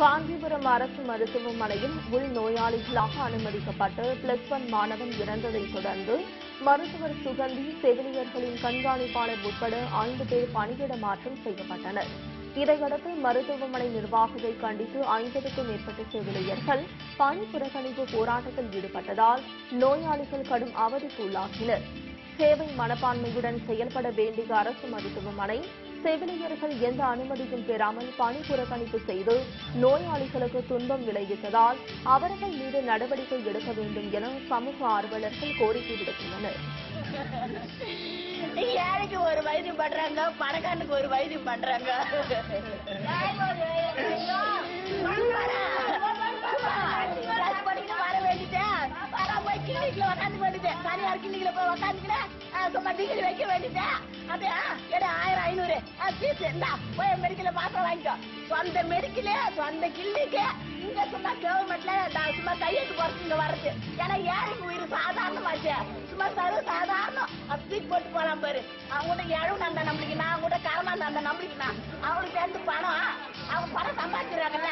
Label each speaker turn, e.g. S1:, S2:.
S1: காஞ்சிபுரம் அரசு மருத்துவமனையில் உள் நோயாளிகளாக அனுமதிக்கப்பட்டு பிளஸ் ஒன் மாணவன் இறந்ததைத் தொடர்ந்து மருத்துவர் சுகந்தி செவிலியர்களின் கண்காணிப்பாளர் உட்பட ஐந்து பேர் பணியிட மாற்றம் செய்யப்பட்டனர். இதையடுத்து மருத்துவமனை நிர்வாகத்தை கண்டித்து ஐம்பதுக்கும் மேற்பட்ட செவிலியர்கள் பணி புறக்கணிப்பு போராட்டத்தில் ஈடுபட்டதால் நோயாளிகள் கடும் அவதிக்கு உள்ளாகினர். சேவை மனப்பான்மையுடன் செயல்பட வேண்டிய அரசு மருத்துவமனை செவிலியர்கள் எந்த அனுமதியும் பெறாமல் பணிபுறக்கணிப்பு செய்து நோயாளிகளுக்கு துன்பம் விளைவித்ததால் அவர்கள் மீது நடவடிக்கை எடுக்க வேண்டும் என சமூக ஆர்வலர்கள் கோரிக்கை விடுத்துள்ளனர்.
S2: ஏழைக்கு ஒரு வைத்தியம் பண்றாங்க பணக்காரனுக்கு ஒரு வைத்தியம் பண்றாங்க. வேண்டிட்டேன் கிளினிக்ல உக்காந்து வேண்டிட்டேன் தனியார் கிளினிக்ல போய் உக்காந்துக்கினேன் சும்மா டிகிரி வைக்க வேண்டிட்டேன் அப்படியா ஆயிரம் ஐநூறு ஃபீஸ் போய் மெடிக்கல மாத்திரம் வாங்கிக்கோ. சொந்த மெடிக்கலு சொந்த கிளினிக்கு இங்க சும்மா கவர்மெண்ட்ல நான் சும்மா கையெழுத்து போறது இங்க வர்றது. ஏன்னா ஏழைக்கு உயிர் சாதாரணமாச்சு. சும்மா சர்வ சாதாரணம். அப்படி போட்டு போலாம் பாரு. அவங்கள்ட்ட கூட இழவு நம்பிக்கை நம்மளுக்கு நான் கூட கரமா அந்த நம்மளுக்கு நான். அவங்களுக்கு சேர்ந்து பணம் அவங்க பணம் சம்பாதிக்கிறாங்கல்ல.